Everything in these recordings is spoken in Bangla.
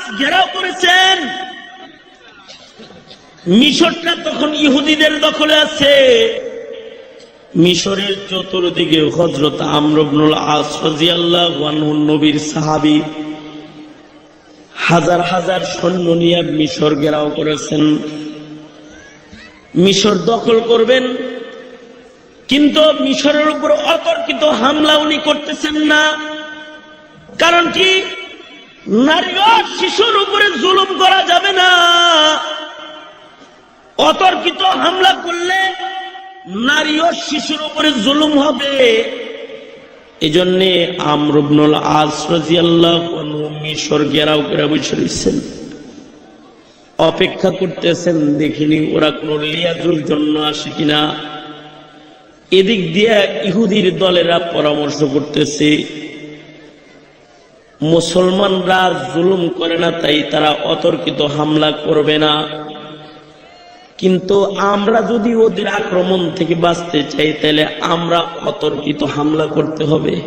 আস ঘেরাও করেছেন। মিশরটা তখন ইহুদিদের দখলে আছে। মিশরের চতুর্দিকে হজরত আমরবনুল আসরাজিয়াল্লাহ নবীর সাহাবি হাজার হাজার সৈন্য নিয়ে মিশর ঘেরাও করেছেন। মিশর দখল করবেন, কিন্তু মিশরের উপর অতর্কিত হামলা উনি করতেছেন না। কারণ কি? নারী ও শিশুর উপরে জুলুম করা যাবে না। অতর্কিত হামলা করলে নারী ও শিশুর উপরে জুলুম হবে। এই জন্যে আমরুবনুল আসরাজিয়াল্লাহ মিশর গেরাও করে বসে অপেক্ষা করতেছেন, দেখিনি ওরা কোন লিয়াজুর জন্য আসে কিনা। এদিক দিয়ে ইহুদির দলেরা পরামর্শ করতেছে মুসলমানরা জুলুম করে না, তাই তারা অতর্কিত হামলা করবে না। কিন্তু আমরা যদি ওদের আক্রমণ থেকে বাঁচতে চাই, তাহলে আমরা অতর্কিত হামলা করতে হবে।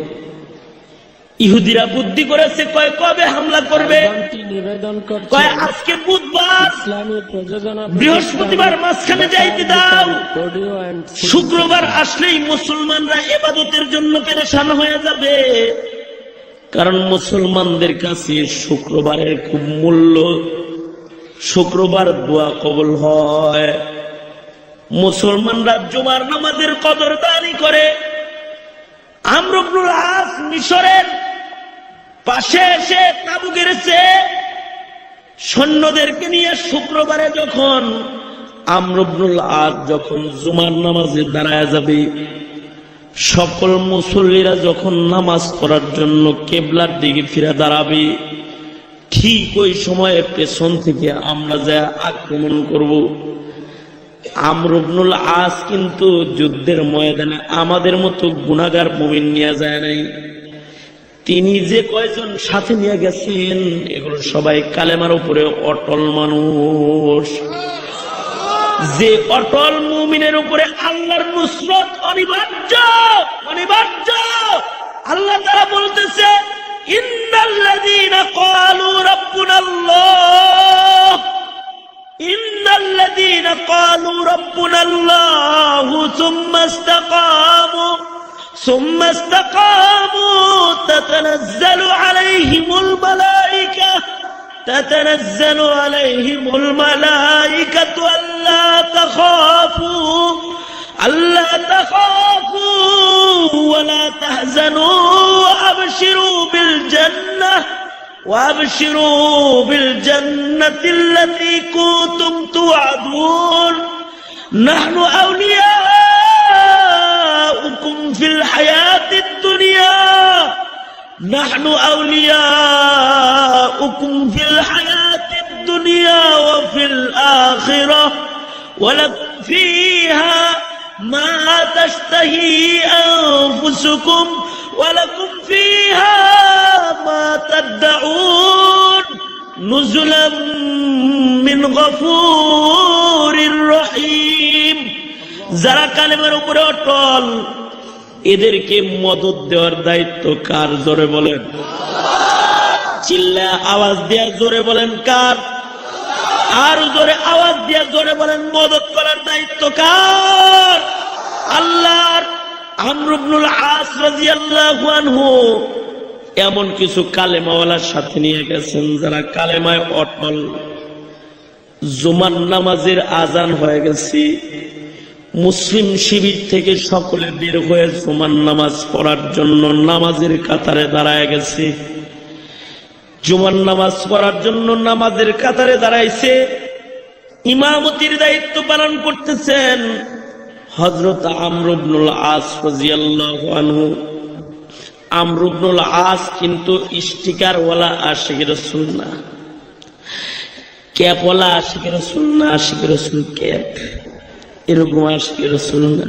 ইহুদিরা বুদ্ধি করেছে, কয় কবে হামলা করবে? আজকে বৃহস্পতিবার মাঝখানে যাইতে দাও। শুক্রবার আসলেই মুসলমানরা এবাদতের জন্য পেরেশান হয়ে যাবে। কারণ মুসলমানদের কাছে শুক্রবারের খুব মূল্য। শুক্রবার দোয়া কবল হয়। মুসলমানরা জুমার নামাজের কদরদানি করে। আমরুবনুল আস মিশরের পাশে এসে তাবু গেড়েছে। সৈন্যদেরকে নিয়ে শুক্রবারে যখন আমরুবনুল আজ যখন জুমার নামাজে দাঁড়ায় যাবে সকল মুসল্লিরা যখন নামাজ পড়ার জন্য কেবলার দিকে ফিরে দাঁড়াবে, ঠিক ওই সময়ে পেছন থেকে আমরা যা আক্রমণ করব। আমরুবনুল আজ কিন্তু যুদ্ধের ময়দানে আমাদের মতো গুণাগার মমিন নিয়ে যায় নাই। তিনি যে কয়জন সাথে নিয়ে গেছেন, এগুলো সবাই কালেমার উপরে অটল মানুষ। যে অটল মুমিনের উপরে আল্লাহর নুসরত অনিবার্য অনিবার্য আল্লাহ তারা বলতেছে ইন্নাল্লাযীনা ক্বালু রাব্বুনাল্লাহ ইন্নাল্লাযীনা ক্বালু রাব্বুনাল্লাহ সুম্মা ইসতাকামু ثم استقاموا تتنزل عليهم الملائكة تتنزل عليهم الملائكة ألا تخافوا ألا تخافوا ولا تحزنوا وأبشروا بالجنة وأبشروا بالجنة التي كنتم توعدون. نحن أولياؤكم ولكم فيها ما تشتهي أنفسكم ولكم فيها ما تدعون نزلا من غفور رحيم যারা কালেমার উপরে অটল এদেরকে মদত দেওয়ার দায়িত্ব কার জোরে বলেন চিল্লা আওয়াজ দেওয়ার জোরে বলেন কার আর জোরে আওয়াজ দিয়ে জোরে বলেন, মদত করার দায়িত্ব কার? আল্লাহর আমরুবনুল আস রাদিয়াল্লাহু আনহু এমন কিছু কালেমাওয়ালার সাথে নিয়ে গেছেন যারা কালেমায় অটল। জুমার নামাজের আজান হয়ে গেছে। মুসলিম শিবির থেকে সকলে বের হয়ে জুমার নামাজ পড়ার জন্য নামাজের কাতারে দাঁড়ায় গেছে। জুমার নামাজ পড়ার জন্য নামাজের কাতারে দাঁড়াইছে। ইমামতির দায়িত্ব পালন করতেছেন হজরত আমরুবনুল আস আনহু। আমরুবনুল আস কিন্তু স্টিকারওয়ালা আশিক রসুল না। ক্যাপওয়ালা আশিক রসুল না, আশিক রসুল ক্যাপ। এরকম আশিক রসুল না।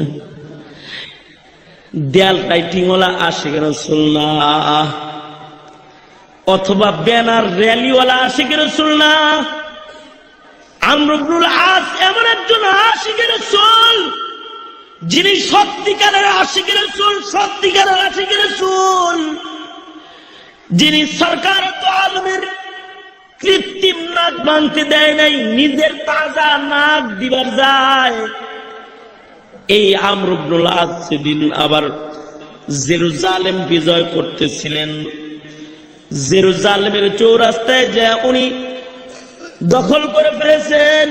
দেয়াল টাইটিংওয়ালা আশিক রসুল অথবা ব্যানার র্যালিওয়ালা আশিকের না আমরুবনুল আস এমন একজন আশিকের রসুল যিনি সত্যিকারের আশিকের রসুল সত্যিকারের আশিকের রসুল যিনি সরকার তো আলমের কৃত্রিম নাক ভাঙতে দেয় নাই, নিজের তাজা নাক দিবার যায়। এই আমরুবনুল আজ সেদিন আবার জেরুজালেম বিজয় করতেছিলেন। জেরুজালেমের চৌরাস্তায় যে উনি দখল করে ফেলেছেন,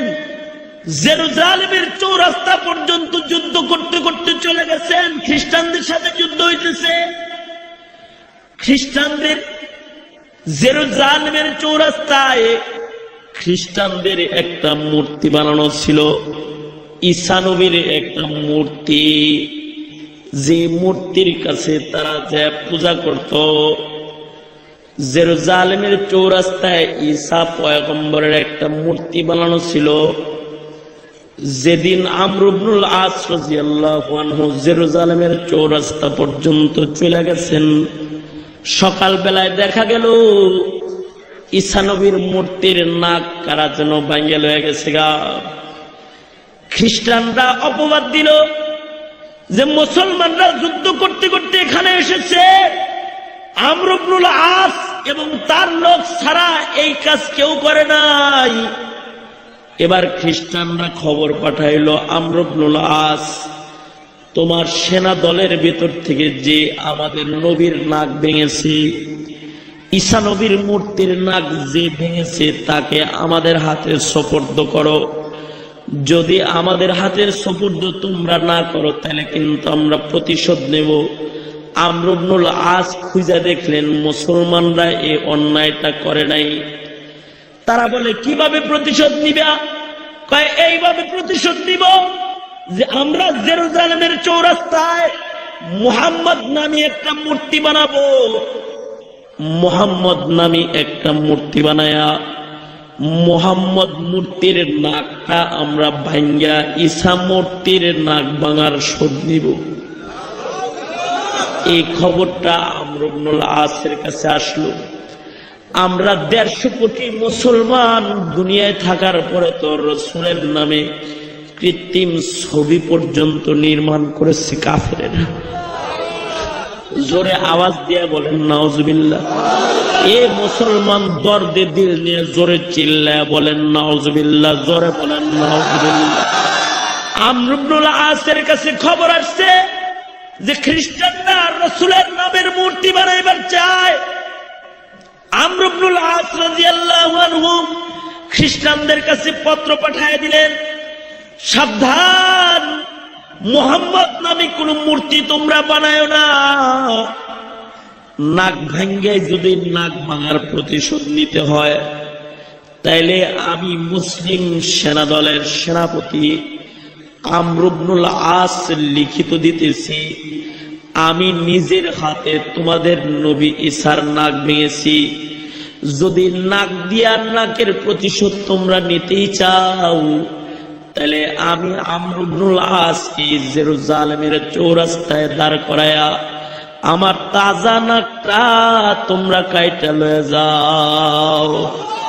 জেরুজালেমের চৌরাস্তা পর্যন্ত যুদ্ধ করতে করতে চলে গেছেন, খ্রিস্টানদের সাথে যুদ্ধ হইতেছে। খ্রিস্টানদের জেরুজালেমের চৌরাস্তায় খ্রিস্টানদের একটা মূর্তি বানানো ছিল ঈসানবীর একটা মূর্তি। যে মূর্তির কাছে তারা যে পূজা করত জেরুজালেমের চৌরাস্তায় ঈসা পয়গম্বরের একটা মূর্তি বানানো ছিল। যেদিন আমরুবনুল আসরাজি জেরুজালেমের চৌরাস্তা পর্যন্ত চলে গেছেন সকাল বেলায় দেখা গেল ঈসানবীর মূর্তির নাক কারা যেন ভাঙ্গে লয়ে গেছে গা। খ্রিস্টানরা অপবাদ দিল যে মুসলমানরা যুদ্ধ করতে করতে এখানে এসেছে। আমরুবনুল আস এবং তার লোক ছাড়া এই কাজ কেউ করে নাই। এবার খ্রিস্টানরা খবর পাঠাইল আমরুবনুল আস, তোমার সেনা দলের ভেতর থেকে যে আমাদের নবীর নাক ভেঙেছে, ঈসা নবীর মূর্তির নাক যে ভেঙেছে, তাকে আমাদের হাতে সোপর্দ করো। যদি আমাদের হাতের সোপর্দ তোমরা না করো, তাহলে কিন্তু আমরা প্রতিশোধ নেব। আমরুবনুল আজ খুঁজে দেখলেন মুসলমানরা এই অন্যায়টা করে নাই। তারা বলে, কীভাবে প্রতিশোধ নিবা? কয়, এইভাবে প্রতিশোধ নিব যে আমরা জেরুজালেমের চৌরাস্তায় মুহাম্মদ নামে একটা মূর্তি বানাবো। মোহাম্মদ নামে একটা মূর্তি বানায়া, মোহাম্মদ মূর্তির নাকটা আমরা ভাঙ্গা, ঈসা মূর্তির নাক ভাঙার শোধ নিব। এই খবরটা আমরুবনুল আসের কাছে আসলো। আমরা দেড়শো কোটি মুসলমান দুনিয়ায় থাকার পরে তো রসুলের নামে কৃত্রিম ছবি পর্যন্ত নির্মাণ করেছে কাফেরেরা। জোরে আওয়াজ দিয়ে বলেন নাওজবিল্লা এ মুসলমান দর্দে দিল নিয়ে জোরে চিল্লায় বলেন নাওজবিল্লা জোরে বলেন নাওজবিল্লা আমরুবনুল আসের কাছে খবর আসছে যে খ্রিস্টানরা রসুলের নামের মূর্তি বানাইবার চায়। আমরুবনুল আস আনহু খ্রিস্টানদের কাছে পত্র পাঠায় দিলেন, সাবধান, মোহাম্মদ নামে কোন মূর্তি তোমরা বানায় না। নাক ভাঙ্গে যদি নাক ভাঙার প্রতিশোধ নিতে হয়, তাইলে আমি মুসলিম সেনা দলের সেনাপতি আমরুবনুল আস লিখিত দিতেছি। আমি নিজের হাতে তোমাদের নবী ইসার নাক ভেঙেছি। যদি নাক দিয়ার নাকের প্রতিশোধ তোমরা নিতেই চাও, তাহলে আমি আমরুবনুল আসকে জেরুজালেমের চৌরাস্তায় দাঁড় করায়া আমার তাজা নাকটা তোমরা কাইটা লয়ে যাও।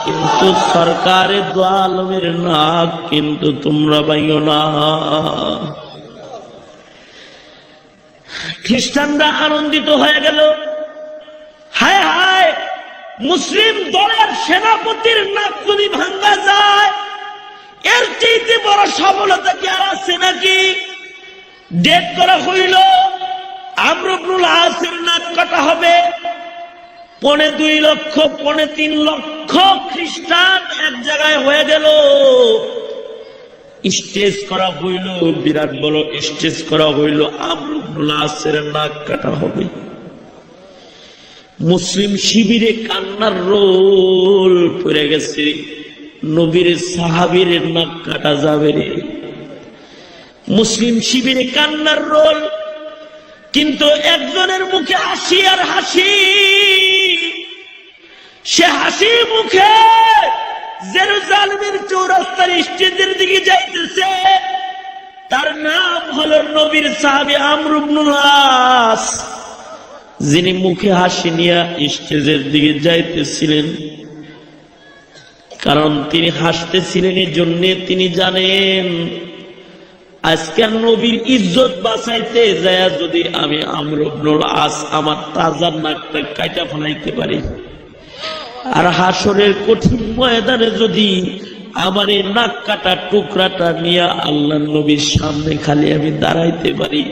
কিন্তু সরকারের দোয়ালমের নাক কিন্তু তোমরা বাইও না। খ্রিস্টানরা আনন্দিত হয়ে গেল। হায় হায়, মুসলিম দলের সেনাপতির নাক যদি ভাঙ্গা যায়। এর চাইতে বড় সফলতা কি আর আছে নাকি? ডেট করা হইল, আমরুবনুল আসের নাক কাটা হবে। পনে দুই লক্ষ, পনে তিন লক্ষ খ্রিস্টান এক জায়গায় হয়ে গেল। স্টেজ করা হইল, বিরাট বড় স্টেজ করা হইল আমরুবনুল নাক কাটা হবে। মুসলিম শিবিরে কান্নার রোল পড়ে গেছে নবীর সাহাবীর নাক কাটা যাবে রে। মুসলিম শিবিরে কান্নার রোল, কিন্তু একজনের মুখে হাসি আর হাসি। সে হাসি মুখে জেরুজালেমের চৌরাস্তার স্টেজের দিকে যাইতেছে। তার নাম হলো নবীর সাহাবি আমরুবনুলাস যিনি মুখে হাসি নিয়ে স্টেজের দিকে যাইতেছিলেন। কারণ তিনি হাসতেছিলেন এর জন্য তিনি জানেন আজকের নবীর ইজ্জত বাঁচাইতে যায় যদি আমি আমরুবনুল আস আমার তাজার নাকটা কাটা ফেলাইতে পারি। আর হাসরের কঠিন ময়দানে যদি আমার এই নাক কাটা টুকরাটা নিয়ে আল্লাহ নবীর সামনে খালি আমি দাঁড়াইতে পারি,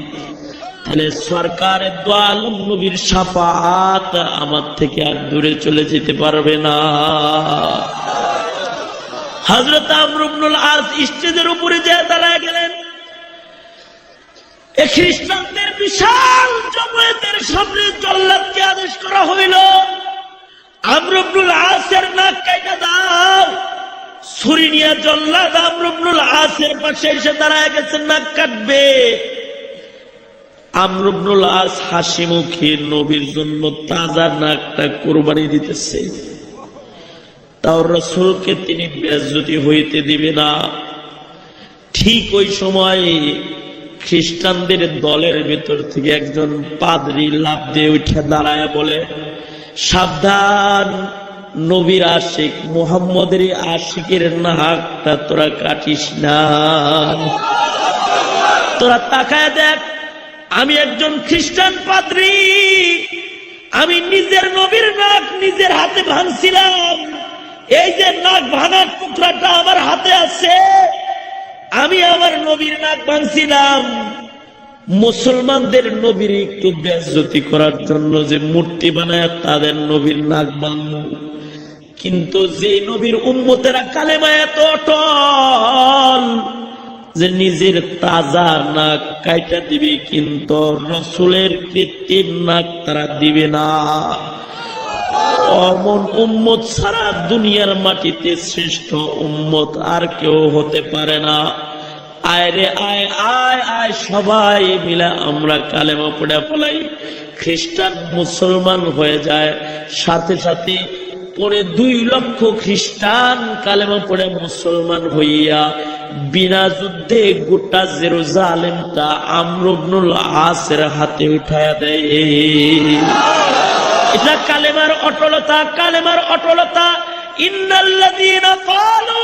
তাহলে সরকারের দোয়ালম নবীর সাফাত আমার থেকে আর দূরে চলে যেতে পারবে না। হজরত আমরুবনুল আস স্টেজের উপরে যে দাঁড়ায় গেলেন, এ খ্রিস্টানদের বিশাল জমায়েতের সামনে জল্লাদকে আদেশ করা হইল আমরুবনুল আসের নাক কাইটা দাও ছুরি নিয়ে জল্লাদ আমরুবনুল আসের পাশে এসে দাঁড়ায় গেছে নাক কাটবে। আমরুবনুল আস হাসি মুখে নবীর জন্য তাজা নাকটা কোরবানি দিতেছে। তাও রসুলকে তিনি বেজ্জতি হইতে দিবে না। ঠিক ওই সময় খ্রিস্টানদের দলের ভেতর থেকে একজন পাদরি লাভ দিয়ে উঠে দাঁড়ায় বলে, সাবধান। নবীর আশিক, মুহাম্মদের আশিকের নাকটা তোরা কাটিস না। তোরা তাকায় দেখ, আমি একজন খ্রিস্টান পাদ্রী। আমি নিজের নবীর নাক নিজের হাতে ভাঙছিলাম। এই যে নাক ভাঙার টুকরাটা আমার হাতে আছে, আমি আমার নবীর নাক ভাঙছিলাম। মুসলমানদের নবীর একটু বেজ্জতি করার জন্য যে মূর্তি বানায় তাদের নবীর নাক ভাঙল কিন্তু যে নবীর উম্মতেরা কালেমায় এত অটল যে নিজের তাজা নাক কাইটা দিবে, কিন্তু রসুলের কৃত্রিম নাক তারা দিবে না। অমন উম্মত সারা দুনিয়ার মাটিতে শ্রেষ্ঠ উম্মত আর কেউ হতে পারে না। আয় রে, আয় আয় আয়, সবাই মিলে আমরা কালেমা পড়ে ফেলাই। খ্রিস্টান মুসলমান হয়ে যায়, সাথে সাথে পরে দুই লক্ষ খ্রিস্টান কালেমা পড়ে মুসলমান হইয়া বিনা যুদ্ধে গোটা জেরুজালেমটা আমরুবনুল আসের হাতে উঠায়া দেয়। এটা কালেমার অটলতা কালেমার অটলতা। ইন্নাল্লাযীনা ক্বালু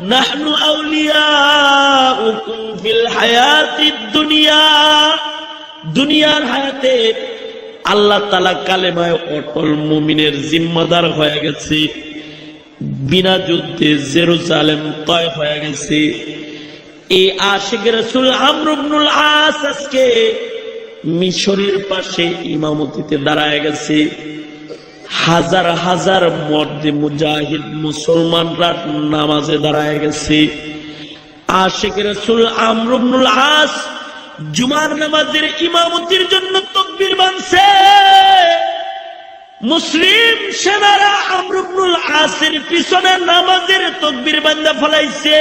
নাহনু আউলিয়াউকুম ফিল হায়াতিদ দুনিয়া। দুনিয়ার হায়াতে আল্লাহ তালা কালেমায় অটল মুমিনের জিম্মাদার হয়ে গেছে। বিনা যুদ্ধে জেরুজালেম তয় হয়ে গেছে। এই আশিক রসুল আমরুবনুল আজকে মিশরের পাশে ইমামতিতে দাঁড়ায় গেছে। হাজার হাজার মর্দে মুজাহিদ মুসলমানরা নামাজে দাঁড়ায় গেছে। আশেখ রসুল আমরুবনুল আস জুমার নামাজের ইমামতির জন্য তকবির বানছে। মুসলিম সেনারা আমরুবনুল আসের পিছনে নামাজের তকবির বান্দা ফলাইছে।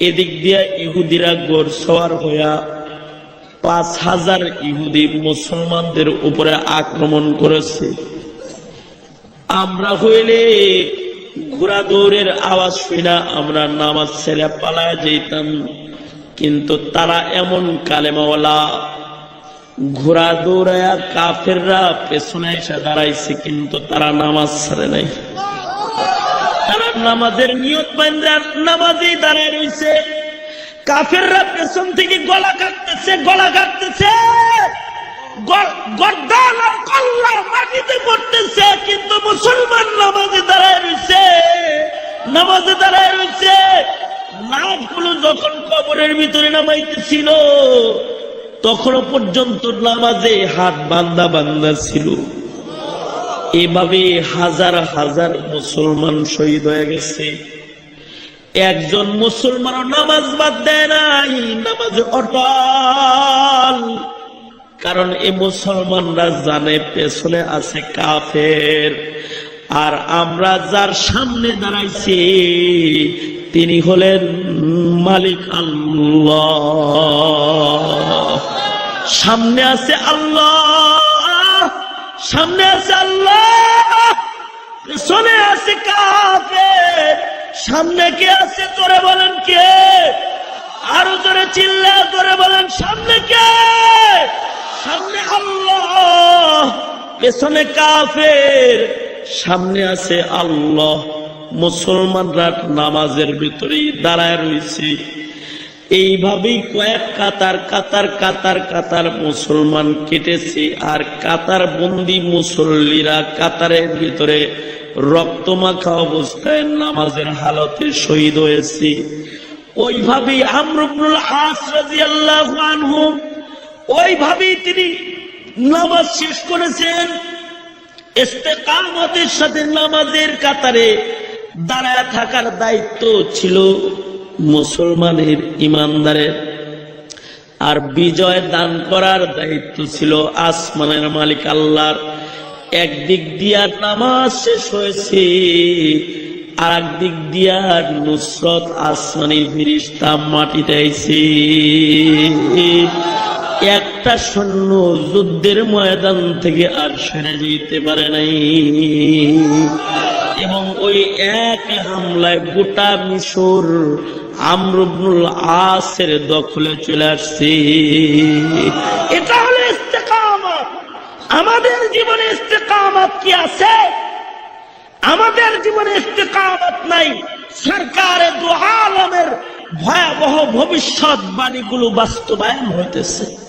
এদিক দিয়া ইহুদিরা গোর সওয়ার হইয়া পাঁচ হাজার ইহুদি মুসলমানদের উপরে আক্রমণ করেছে। আমরা হইলে ঘোড়া দৌড়ের আওয়াজ শুনা আমরা নামাজ ছেড়ে পালায় যেতাম কিন্তু তারা এমন কালেমাওয়ালা ঘোড়া দৌড়ায়া কাফেররা পেছনে এসে দাঁড়াইছে, কিন্তু তারা নামাজ ছাড়ে নাই। তারা নামাজের নিয়ত বান্ধার নামাজেই দাঁড়ায় রয়েছে কাফেররা পেছন থেকে গলা কাটতেছে গলা কাটতেছে কল্লা মাটিতে পড়তেছে, কিন্তু মুসলমান নামাজে দাঁড়ায় নামাজে দাঁড়ায় যখন ভিতরে পর্যন্ত নামাজে হাত বান্দা বান্দা ছিল। এভাবে হাজার হাজার মুসলমান শহীদ হয়ে গেছে। একজন মুসলমানও নামাজ বাদ দেয় নাই, নামাজ অটল। কারণ এই মুসলমানরা জানে পেছনে আছে কাফের। আর আমরা যার সামনে দাঁড়াইছি, তিনি হলেন মালিক আল্লাহ। সামনে আছে আল্লাহ, সামনে আছে আল্লাহ, পেছনে আছে কাফের। সামনে কে আছে? তোরে বলেন কে? আরও জোরে চিল্লা করে বলেন, সামনে কে? সামনে আল্লাহ, পেছনে কাফের, সামনে আছে আল্লাহ। মুসলমানরা নামাজের ভিতরেই দাঁড়ায় রয়েছে। এইভাবেই কয়েক কাতার কাতার কাতার কাতার মুসলমান কেটেছে। আর কাতার বন্দি মুসল্লিরা কাতারের ভিতরে রক্তমাখা অবস্থায় নামাজের হালতে শহীদ হয়েছে। ওইভাবেই রাদিয়াল্লাহু আনহু, ওইভাবেই তিনি নামাজ শেষ করেছেন। ইস্তেকামতের সাথে নামাজের কাতারে দাঁড়ায় থাকার দায়িত্ব ছিল। মুসলমানের ইমানদারের আর বিজয় দান করার দায়িত্ব ছিল আসমানের মালিক আল্লাহর। একদিক দিয়া নামাজ শেষ হয়েছে আর একদিক দিয়া নুসরত আসমানি ফিরিস্তা মাটিতে আইছে। একটা সৈন্য যুদ্ধের ময়দান থেকে আর সেরে যেতে পারে নাই। এবং ওই এক হামলায় গোটা মিশর আমরুবনুল আসের দখলে চলে আসছি। এটা হলো ইস্তেকামত। আমাদের জীবনে ইস্তেকামত কি আছে? আমাদের জীবনে ইস্তেকামত নাই। সরকারের দু আলমের ভয়াবহ ভবিষ্যৎ বাণীগুলো বাস্তবায়ন হইতেছে।